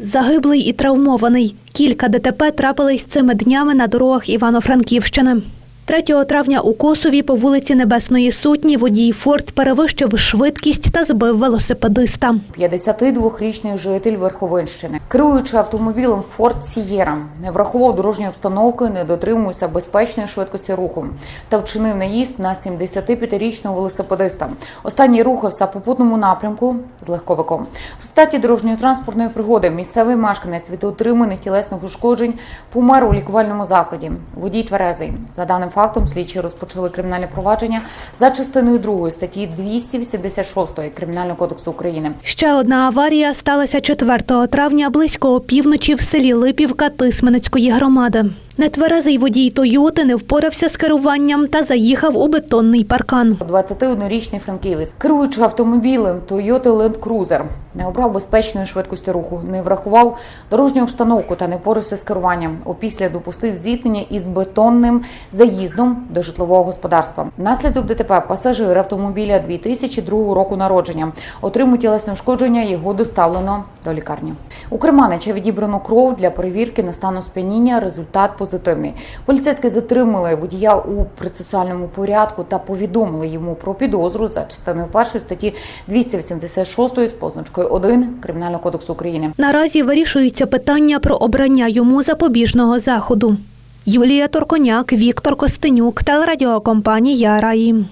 Загиблий і травмований. Кілька ДТП трапились цими днями на дорогах Івано-Франківщини. 3 травня у Косові по вулиці Небесної Сотні водій Форд перевищив швидкість та збив велосипедиста. 52-річний житель Верховинщини, керуючи автомобілем Ford Sierra, не врахував дорожньої обстановки, не дотримувався безпечної швидкості руху та вчинив наїзд на 75-річного велосипедиста. Останній рухався по попутному напрямку з легковиком. В результаті дорожньої транспортної пригоди місцевий мешканець від отриманих тілесних ушкоджень помер у лікувальному закладі. Водій тверезий. За даним фактом, слідчі розпочали кримінальне провадження за частиною 2 статті 286 Кримінального кодексу України. Ще одна аварія сталася 4 травня близько опівночі в селі Липівка Тисменецької громади. Нетверезий водій Тойоти не впорався з керуванням та заїхав у бетонний паркан. 21-річний франківець, керуючи автомобілем Toyota Land Cruiser, не обрав безпечної швидкості руху, не врахував дорожню обстановку та не впорався з керуванням. Опісля допустив зіткнення із бетонним заїздом до житлового господарства. Внаслідок ДТП пасажир автомобіля 2002 року народження отримав тілесне ушкодження. Його доставлено до лікарні. У Керманича відібрано кров для перевірки на стану сп'яніння. Результат позитивний. Поліцейські затримали водія у процесуальному порядку та повідомили йому про підозру за частиною першої статті 286 з позначкою 1 Кримінального кодексу України. Наразі вирішується питання про обрання йому запобіжного заходу. Юлія Торконяк, Віктор Костенюк, телерадіокомпанія Раї.